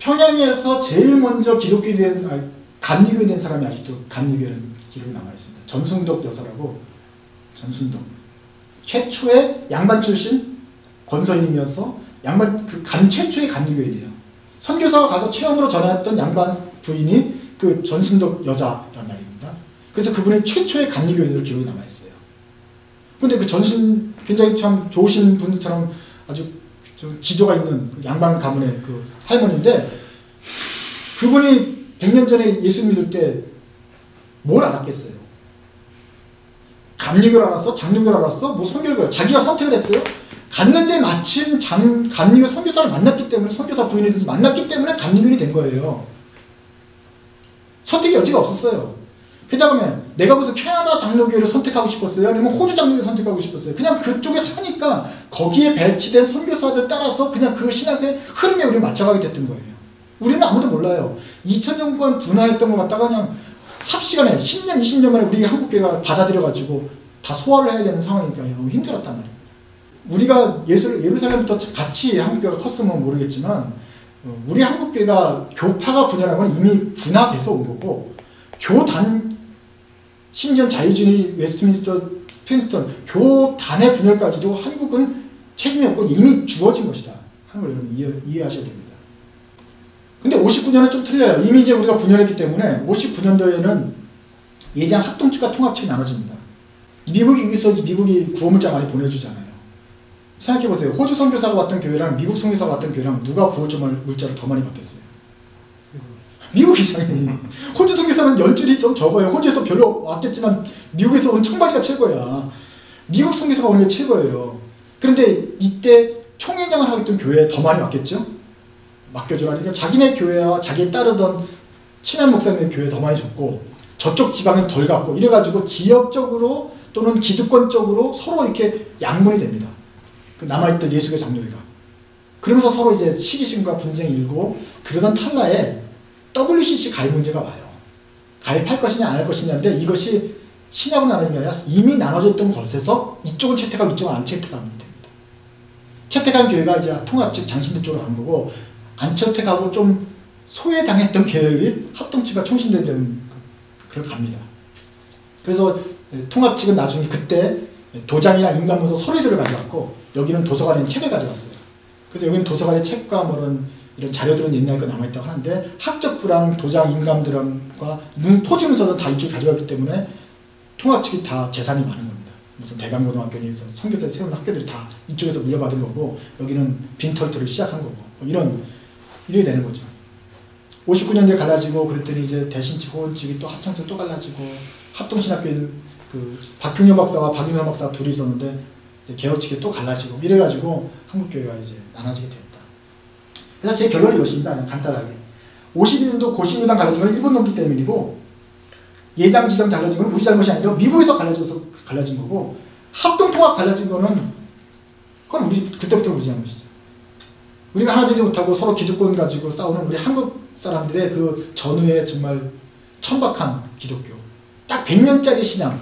평양에서 제일 먼저 기독교 된 아, 감리교 된 사람이 아직도 감리교는 기록이 남아 있습니다. 전순덕 여사라고 전순덕 최초의 양반 출신 권서인이면서 양반 그 간 최초의 감리교인이에요. 선교사가 가서 체험으로 전했던 양반 부인이 그 전순덕 여자란 말입니다. 그래서 그분의 최초의 감리교인으로 기록이 남아 있어요. 근데 그 전신 굉장히 참 좋으신 분처럼 아주 지조가 있는 그 양반 가문의 그 할머니인데 그분이 100년 전에 예수 믿을 때 뭘 알았겠어요? 감리교를 알았어? 장로교를 알았어? 뭐 선교를 자기가 선택을 했어요? 갔는데 마침 장, 감리교 선교사를 만났기 때문에 선교사 부인이든지 만났기 때문에 감리교인이 된 거예요. 선택의 여지가 없었어요. 그 다음에 내가 무슨 캐나다 장로교회를 선택하고 싶었어요? 아니면 호주 장로교를 선택하고 싶었어요? 그냥 그쪽에 사니까 거기에 배치된 선교사들 따라서 그냥 그 신학의 흐름에 우리 맞춰가게 됐던 거예요. 우리는 아무도 몰라요. 2000년간 분화했던 것 갖다가 그냥 삽시간에 10년, 20년 만에 우리 한국교회가 받아들여가지고 다 소화를 해야 되는 상황이니까 너무 힘들었단 말입니다. 우리가 예술, 예루살렘부터 같이 한국교회가 컸으면 모르겠지만 어, 우리 한국교회가 교파가 분열한 건 이미 분화돼서 온 거고 교단 심지어 자유주의 웨스트민스터 프린스턴 교단의 분열까지도 한국은 책임이 없고 이미 주어진 것이다 하는 걸 여러분 이해, 이해 하셔야 됩니다. 근데 59년은 좀 틀려요. 이미 이제 우리가 분열했기 때문에 59년도에는 예장 합동측과 통합측이 나눠집니다. 미국이 여기서 미국이 구호물자 많이 보내주잖아요. 생각해보세요. 호주 선교사가 왔던 교회랑 미국 선교사가 왔던 교회랑 누가 구호자 물자를 더 많이 받겠어요? 미국이 당연히. 호주 선교사는 연줄이 좀 적어요. 호주에서 별로 왔겠지만 미국에서 온 청바지가 최고야. 미국 선교사가 오는 게 최고예요. 그런데 이때 총회장을 하고 있던 교회에 더 많이 왔겠죠? 맡겨주라. 그러니까 자기네 교회와 자기에 따르던 친한 목사님의 교회 더 많이 줬고 저쪽 지방은 덜 갔고 이래가지고 지역적으로 또는 기득권적으로 서로 이렇게 양분이 됩니다. 그 남아있던 예수교 장로회가. 그러면서 서로 이제 시기심과 분쟁이 일고 그러던 찰나에 WCC 가입 문제가 와요. 가입할 것이냐 안 할 것이냐인데 이것이 신약으로 나누는 게 아니라 이미 나눠져 있던 것에서 이쪽은 채택하고 이쪽은 안 채택하면 됩니다. 채택한 교회가 이제 통합 즉 장신대 쪽으로 간 거고 안 채택하고 좀 소외당했던 교회의 합동치가 총신대된 그걸 갑니다. 그래서 통합 측은 나중에 그때 도장이나 인감문서 서류들을 가져갔고 여기는 도서관에 책을 가져갔어요. 그래서 여기는 도서관에 책과 뭐 이런, 자료들은 옛날 거 남아있다고 하는데 학적부랑 도장 인감들과 토지 문서는 다 이쪽에 가져갔기 때문에 통합 측이 다 재산이 많은 겁니다. 무슨 대강고등학교에서 선교사 세운 학교들이 다 이쪽에서 물려받은 거고 여기는 빈털터를 시작한 거고 뭐 이런 이렇게 되는 거죠. 59년도에 갈라지고 그랬더니 이제 대신측 호원측이 또 합창측 또 갈라지고 합동신학교인 그 박평영 박사와 박인선 박사 둘이 있었는데 개혁 측이 또 갈라지고 이래가지고 한국교회가 이제 나눠지게 됐다. 그래서 제 결론이 이것입니다. 간단하게. 52년도 고신유당 갈라진 건 일본 놈들 때문이고 예장 지정 갈라진 건 우리 잘못이 아니라 미국에서 갈라져서 갈라진 거고 합동 통합 갈라진 거는 그건 우리 그때부터 우리 잘못이죠. 우리가 하나 되지 못하고 서로 기득권 가지고 싸우는 우리 한국 사람들의 그 전후의 정말 천박한 기독교. 딱 100년짜리 신앙.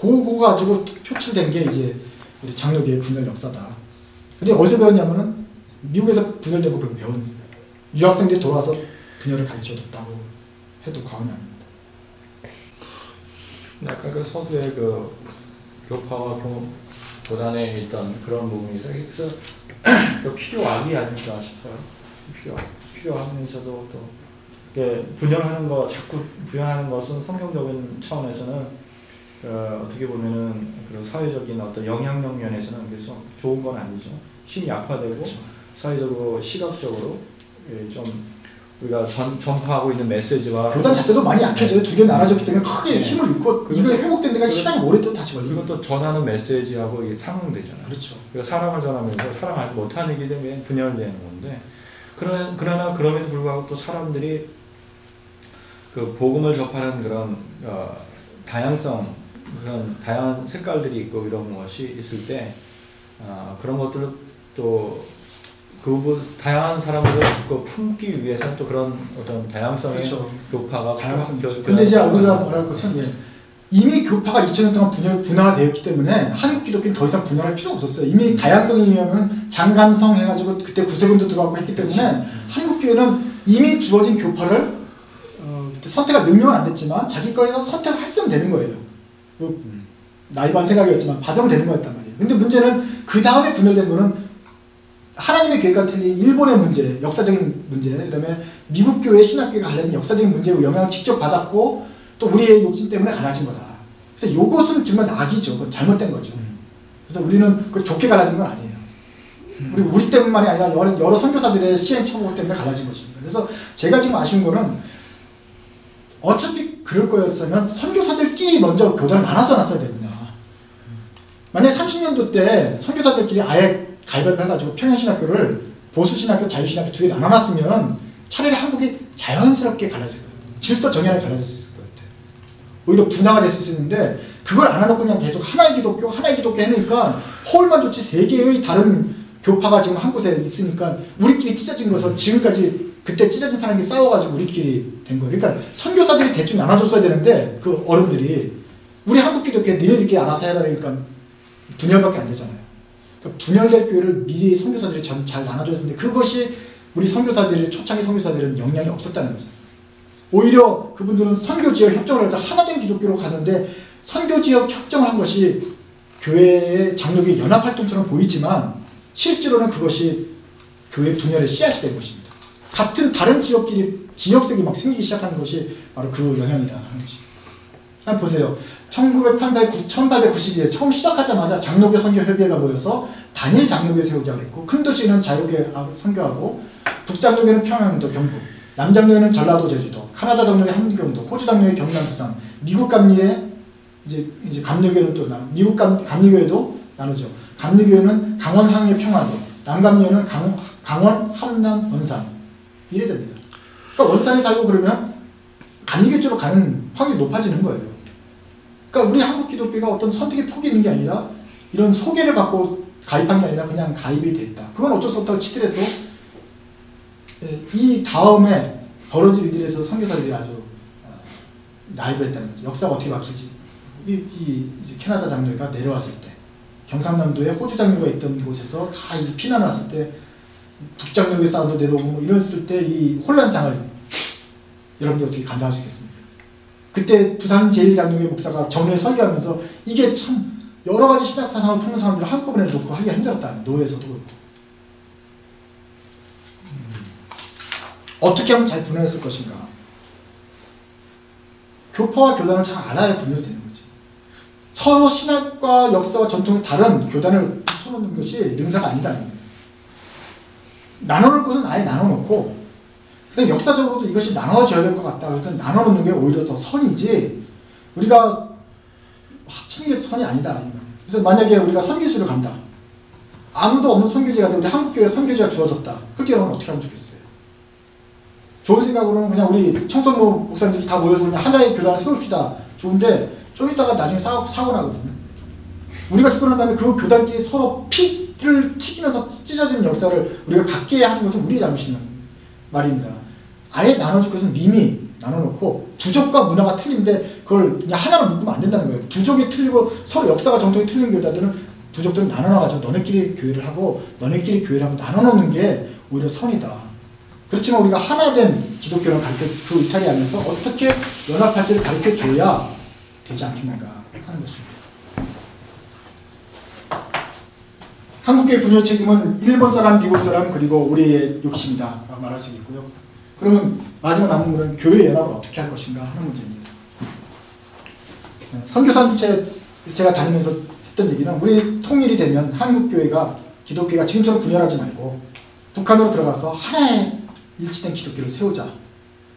그거 가지고 표출된 게 이제 우리 장로교의 분열 역사다. 근데 어디서 배웠냐면은 미국에서 분열된 거 배운 유학생들이 돌아와서 분열을 가르쳐 줬다고 해도 과언이 아닙니다. 약간 그 선수의 그 교파와 교단에 있던 그런 부분이 있어서 그 필요악이 아닐까 싶어요. 필요 필요하면서도 또 분열하는 거 자꾸 분열하는 것은 성경적인 차원에서는 어, 떻게 보면은 그 사회적인 어떤 영향력 면에서는 그래서 좋은 건 아니죠. 힘이 약화되고. 사회적으로 시각적으로 예, 좀 우리가 전, 전파하고 있는 메시지와 교단 자체도 많이 약해져요. 두 개 나눠졌기 때문에 크게 네. 힘을 잃고 이거 회복된 데가 시간이 오래 또 다시 걸리고 그리고 또 전하는 메시지하고 이게 상응되잖아요. 그렇죠. 그러니까 사랑을 전하면서 사랑하지 못하는 게 되면 분열되는 건데 그러나, 그러나 그럼에도 불구하고 또 사람들이 그 복음을 접하는 그런 어, 다양성 그런 다양한 색깔들이 있고 이런 것이 있을 때 어, 그런 것들을 또 그 다양한 사람들을 그 품기 위해서 또 그런 어떤 다양성의 그렇죠. 교파가 다양성. 교, 근데 이제 우리가 말할 것은 예, 이미 교파가 2000년 동안 분열, 분화가 되었기 때문에 한국 기독교는 더 이상 분열할 필요 없었어요. 이미 다양성이면 장감성 해가지고 그때 구세군도 들어가고 했기 때문에 한국 교회는 이미 주어진 교파를 어, 선택할 능력은 안 됐지만 자기 거에서 선택을 했으면 되는 거예요. 뭐, 나이반 생각이었지만 받으면 되는 거였단 말이에요. 근데 문제는 그 다음에 분열된 거는 하나님의 계획과 틀린 일본의 문제, 역사적인 문제, 그다음에 미국 교회 신학교에 관련된 역사적인 문제로 영향을 직접 받았고 또 우리의 욕심 때문에 갈라진 거다. 그래서 이것은 정말 낙이죠. 잘못된 거죠. 그래서 우리는 그 좋게 갈라진 건 아니에요. 우리 우리 때문만이 아니라 여러, 여러 선교사들의 시행착오 때문에 갈라진 것입니다. 그래서 제가 지금 아쉬운 거는 어차피 그럴 거였으면 선교사들끼리 먼저 교단을 나눠서 놨어야 됩니다. 만약 30년도 때 선교사들끼리 아예 가위바위보 해가지고 평양신학교를 보수신학교, 자유신학교 두 개 나눠놨으면 차라리 한국이 자연스럽게 갈라졌을 거예요. 질서 정연하게 갈라졌을 것 같아요. 오히려 분화가 됐을 수 있는데 그걸 안 해놓고 그냥 계속 하나의 기독교, 하나의 기독교 해놓으니까 홀만 좋지 세 개의 다른 교파가 지금 한 곳에 있으니까 우리끼리 찢어진 거서 지금까지 그때 찢어진 사람이 싸워가지고 우리끼리 된 거예요. 그러니까 선교사들이 대충 나눠줬어야 되는데 그 어른들이 우리 한국 기독교 니네들끼리 알아서 해라 그러니까 분열밖에 안 되잖아요. 그러니까 분열될 교회를 미리 선교사들이 전, 잘 나눠줬는데 그것이 우리 선교사들이 초창기 선교사들은 영향이 없었다는 거죠. 오히려 그분들은 선교 지역 협정을 해서 하나된 기독교로 가는데 선교 지역 협정을 한 것이 교회의 장로교 연합 활동처럼 보이지만 실제로는 그것이 교회 분열의 씨앗이 된 것입니다. 같은 다른 지역끼리 지역색이 막 생기기 시작하는 것이 바로 그 영향이다 하는. 한번 보세요. 1892에 처음 시작하자마자 장로교 선교협의회가 모여서 단일 장로교 세우자고 했고 큰 도시는 자유교 선교하고 북장로교는 평양도 경북 남장로교는 전라도 제주도 카나다 장로교 함경도 호주 장로교 경남 부산 미국 감리회 이제 이제 감리교회는 또 나누 미국 감, 감리교회도 나누죠. 감리교회는 강원 항해 평화도 남감리회는 강, 강원 함남 원산. 이래 됩니다. 그러니까 원산이 살고 그러면 감리교 쪽으로 가는 확률이 높아지는 거예요 그러니까 우리 한국 기독교가 어떤 선택의 폭이 있는 게 아니라 이런 소개를 받고 가입한 게 아니라 그냥 가입이 됐다. 그건 어쩔 수 없다고 치더라도 예, 이 다음에 벌어질 일들에서 선교사들이 아주 어, 나이브했다는 거죠. 역사가 어떻게 바뀌지? 이, 이 캐나다 장로가 내려왔을 때 경상남도에 호주 장로가 있던 곳에서 다 이제 피난 왔을 때 북장로의 사운드 내려오고 뭐 이랬을 때 이 혼란상을 여러분들이 어떻게 감당할 수 있겠습니까? 그때 부산 제일장로회 목사가 전후에 설교하면서 이게 참 여러 가지 신학 사상을 푸는 사람들을 한꺼번에 놓고 하기가 힘들었다. 노예에서도 그렇고. 어떻게 하면 잘 분해했을 것인가? 교파와 교단을 잘 알아야 분열되는 거지. 서로 신학과 역사와 전통이 다른 교단을 붙여놓는 것이 능사가 거예요. 나눠놓을 것은 아예 나눠놓고 근데 역사적으로도 이것이 나눠져야 될 것 같다. 그러니까 나눠놓는 게 오히려 더 선이지. 우리가 합치는 게 선이 아니다. 그래서 만약에 우리가 선교지를 간다. 아무도 없는 선교지가 우리 한국교회 선교지가 주어졌다. 그렇게 하면 어떻게 하면 좋겠어요? 좋은 생각으로는 그냥 우리 청성모 목사님들이 다 모여서 그냥 하나의 교단을 세웁시다. 좋은데 좀 있다가 나중에 사고, 사고 나거든요. 우리가 죽고 난 다음에 그 교단끼리 서로 피를 튀기면서 찢어지는 역사를 우리가 갖게 하는 것은 우리 잘못이는 말입니다. 아예 나눠줄 것은 이미 나눠놓고 부족과 문화가 틀린데 그걸 그냥 하나로 묶으면 안 된다는 거예요. 부족이 틀리고 서로 역사가 정통이 틀린 교회들은 부족들은 나눠놔가지고 너네끼리 교회를 하고 너네끼리 교회를 하고 나눠놓는 게 오히려 선이다. 그렇지만 우리가 하나된 기독교를 가르쳐 그 이탈이 안에서 어떻게 연합할지를 가르쳐 줘야 되지 않겠는가 하는 것입니다. 한국교회 분열 책임은 일본 사람, 미국 사람 그리고 우리의 욕심이다 말할 수 있고요. 그러면 마지막 남은 문은 교회 연합을 어떻게 할 것인가 하는 문제입니다. 선교사체 제가 다니면서 했던 얘기는 우리 통일이 되면 한국교회가 기독교가 지금처럼 분열하지 말고 북한으로 들어가서 하나의 일치된 기독교를 세우자.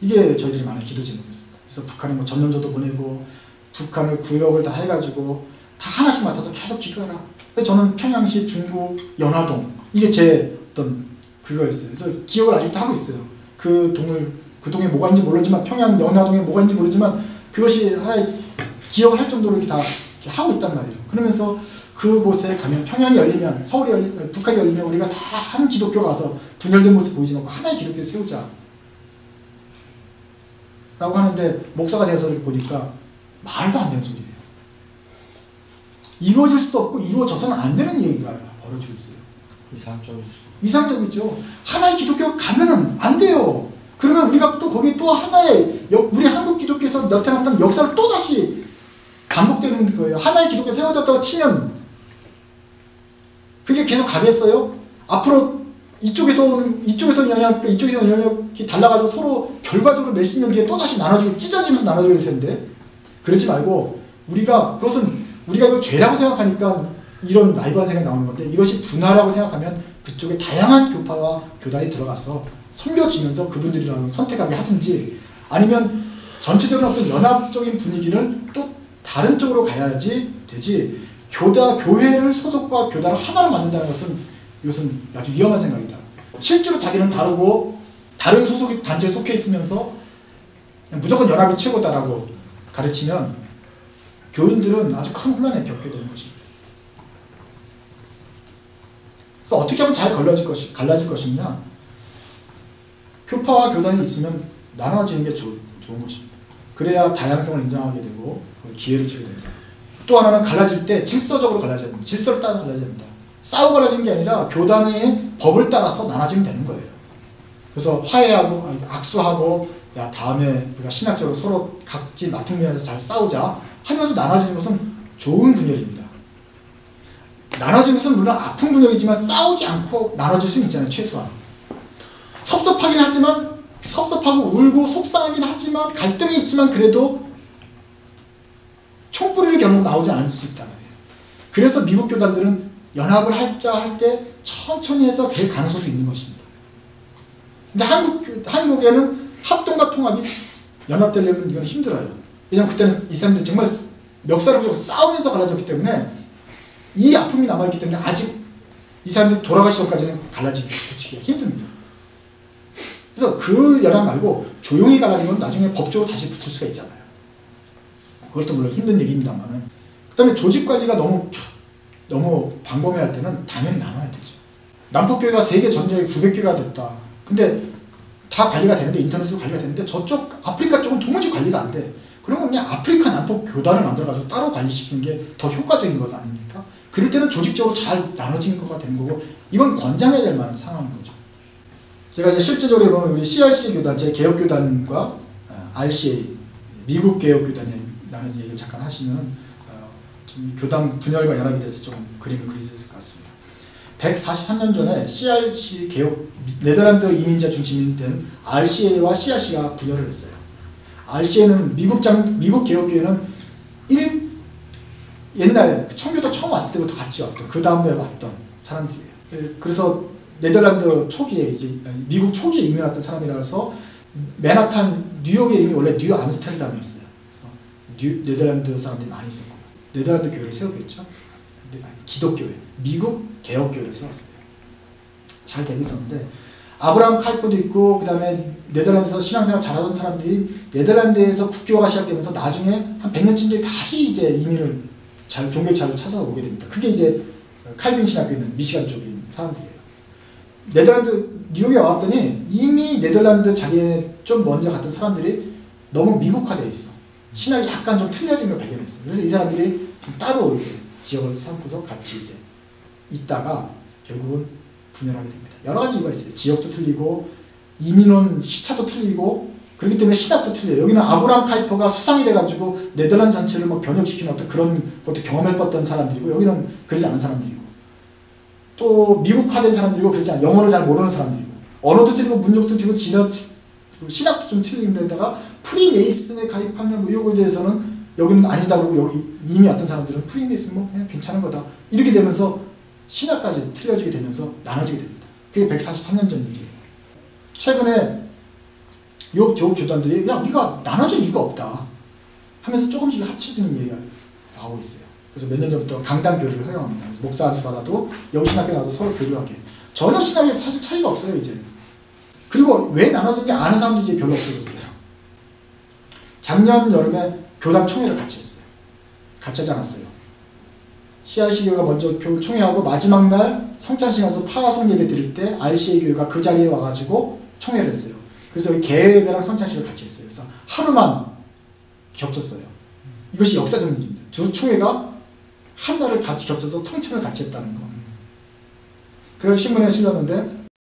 이게 저희들이 많은 기도 제목이었습니다. 그래서 북한에 뭐 전문조도 보내고 북한을 구역을 다 해가지고 다 하나씩 맡아서 계속 기도해라. 그래서 저는 평양시 중구 연화동 이게 제 어떤 그거였어요. 그래서 기억을 아직도 하고 있어요. 그 동을 그 동에 뭐가 있는지 모르지만 평양 연화동에 뭐가 있는지 모르지만 그것이 하나의 기억을 할 정도로 이렇게 다 이렇게 하고 있단 말이에요. 그러면서 그곳에 가면 평양이 열리면 서울이 열리면 북한이 열리면 우리가 다 한 기독교 가서 분열된 모습 보이지 말고 하나의 기독교 세우자. 라고 하는데 목사가 돼서 보니까 말도 안 되는 소리예요. 이루어질 수도 없고 이루어져서는 안 되는 얘기가 벌어지고 있어요. 이상적이죠. 이상적이죠. 하나의 기독교 가면은 안 돼요. 그러면 우리가 또 거기 또 하나의 역- 우리 한국 기독교에서 나타났던 역사를 또 다시 반복되는 거예요. 하나의 기독교 세워졌다고 치면 그게 계속 가겠어요? 앞으로 이쪽에서 이쪽에서 영향 이쪽에서 영향이 달라가지고 서로 결과적으로 몇십 년 뒤에 또 다시 나눠지고 찢어지면서 나눠지게 될 텐데 그러지 말고 우리가 그것은 우리가 이걸 죄라고 생각하니까 이런 나이브한 생각이 나오는 건데 이것이 분화라고 생각하면 그쪽에 다양한 교파와 교단이 들어가서 섬겨주면서 그분들이랑 선택하게 하든지 아니면 전체적인 어떤 연합적인 분위기를 또 다른 쪽으로 가야지 되지 교다 교회를 소속과 교단을 하나로 만든다는 것은 이것은 아주 위험한 생각이다. 실제로 자기는 다르고 다른 소속 단체에 속해 있으면서 무조건 연합이 최고다라고 가르치면 교인들은 아주 큰 혼란에 겪게 되는 것입니다. 그래서 어떻게 하면 잘 갈라질 것이 갈라질 것이냐? 교파와 교단이 있으면 나눠지는 게 좋, 좋은 것입니다. 그래야 다양성을 인정하게 되고 기회를 주게 됩니다. 또 하나는 갈라질 때 질서적으로 갈라져야 됩니다. 질서를 따라 갈라져야 됩니다. 싸우고 갈라지는 게 아니라 교단의 법을 따라서 나눠지면 되는 거예요. 그래서 화해하고 악수하고 야 다음에 우리가 신학적으로 서로 각기 맡은 면에서 잘 싸우자 하면서 나눠지는 것은 좋은 분열입니다. 나눠지는 것은 물론 아픈 분열이지만 싸우지 않고 나눠질 수는 있잖아요 최소한. 섭섭하긴 하지만 섭섭하고 울고 속상하긴 하지만 갈등이 있지만 그래도 촛불을 결국 나오지 않을 수 있단 말이에요. 그래서 미국 교단들은 연합을 할자 할 때 천천히 해서 될 가능성도 있는 것입니다. 근데 한국, 교- 한국에는 합동과 통합이 연합되려면 이건 힘들어요. 왜냐면 그때는 이 사람들이 정말 멱살을 붙이고 싸우면서 갈라졌기 때문에 이 아픔이 남아있기 때문에 아직 이 사람들이 돌아가시 전까지는 갈라지기 붙이기가 힘듭니다. 그래서 그 연합 말고 조용히 갈라진 건 나중에 법적으로 다시 붙일 수가 있잖아요. 그것도 물론 힘든 얘기입니다만은. 그 다음에 조직 관리가 너무, 너무 방범해할 때는 당연히 나눠야 되죠. 남북교회가 세계 전역에 900개가 됐다. 근데 다 관리가 되는데, 인터넷으로 관리가 되는데, 저쪽 아프리카 쪽은 도무지 관리가 안 돼. 그러면 그냥 아프리카 남북 교단을 만들어가지고 따로 관리시키는 게 더 효과적인 것 아닙니까? 그럴 때는 조직적으로 잘 나눠진 거가 되는 거고, 이건 권장해야 될 만한 상황인 거죠. 제가 이제 실제적으로 보면 우리 CRC 교단, 제 개혁 교단과 어, RCA, 미국 개혁 교단의 나는 얘기를 잠깐 하시면 어, 좀이 교단 분열과 연합이 돼서 좀 그림을 그릴 수 있을 것 같습니다. 143년 전에 CRC 개혁 네덜란드 이민자 중심이 된 RCA와 CRC가 분열을 했어요. RCA는 미국 장 미국 개혁교회는 일 옛날에 청교도 처음 왔을 때부터 같이 왔던 그 다음에 왔던 사람들이에요. 예, 그래서 네덜란드 초기에 이제 미국 초기에 이민 왔던 사람이라서 맨하탄 뉴욕의 이름이 원래 뉴 암스테르담이었어요. 그래서 뉴, 네덜란드 사람들이 많이 있었고 네덜란드 교회를 세우겠죠. 기독교회, 미국 개혁교회를 세웠어요. 잘 되고 있었는데 아브라함 칼포도 있고 그 다음에 네덜란드에서 신앙생활 잘하던 사람들이 네덜란드에서 국교화가 시작되면서 나중에 한 100년쯤 뒤에 다시 이제 이민을 잘 종교차를 찾아오게 됩니다. 그게 이제 칼빈 신학교 있는 미시간 쪽인 사람들이에요. 네덜란드 뉴욕에 왔더니 이미 네덜란드 자기네 좀 먼저 갔던 사람들이 너무 미국화되어 있어. 신학이 약간 좀 틀려진 걸 발견했어. 그래서 이 사람들이 좀 따로 이제 지역을 삼고서 같이 이제 있다가 결국은 분열하게 됩니다. 여러 가지 이유가 있어요. 지역도 틀리고 이민원 시차도 틀리고 그렇기 때문에 신학도 틀려요. 여기는 아브라함 카이퍼가 수상이 돼가지고 네덜란드 전체를 막 변혁시키는 어떤 그런 것도 경험해봤던 사람들이고 여기는 그러지 않은 사람들이고 또 미국화된 사람들이고 그렇지 않아 영어를 잘 모르는 사람들이고 언어도 틀리고 문역도 틀리고 진학, 신학도 좀 틀린 데다가 프리메이슨에 가입하는 의혹에 대해서는 여기는 아니다 그러고 여기 이미 왔던 사람들은 프리메이슨 뭐 그냥 괜찮은 거다 이렇게 되면서 신학까지 틀려지게 되면서 나눠지게 됩니다. 그게 143년 전 일이에요. 최근에 요, 요 교단들이 야 우리가 나눠질 이유가 없다 하면서 조금씩 합쳐지는 얘기가 나오고 있어요. 그래서 몇 년 전부터 강당 교류를 허용합니다. 그래서 목사 안수 받아도 여기 신학교 나와서 서로 교류하게. 전혀 신학에 사실 차이가 없어요 이제. 그리고 왜 나눠진지 아는 사람도 이제 별로 없어졌어요. 작년 여름에 교단 총회를 같이 했어요. 같이 하지 않았어요. CRC 교회가 먼저 교 총회하고 마지막 날 성찬식 가서 파송 예배 드릴 때 RCA 교회가 그 자리에 와가지고 총회를 했어요. 그래서 개회랑 성찬식을 같이 했어요. 그래서 하루만 겹쳤어요. 이것이 역사적 일입니다. 두 총회가 한 날을 같이 겹쳐서 청천을 같이 했다는 거. 그래서 신문에 실렸는데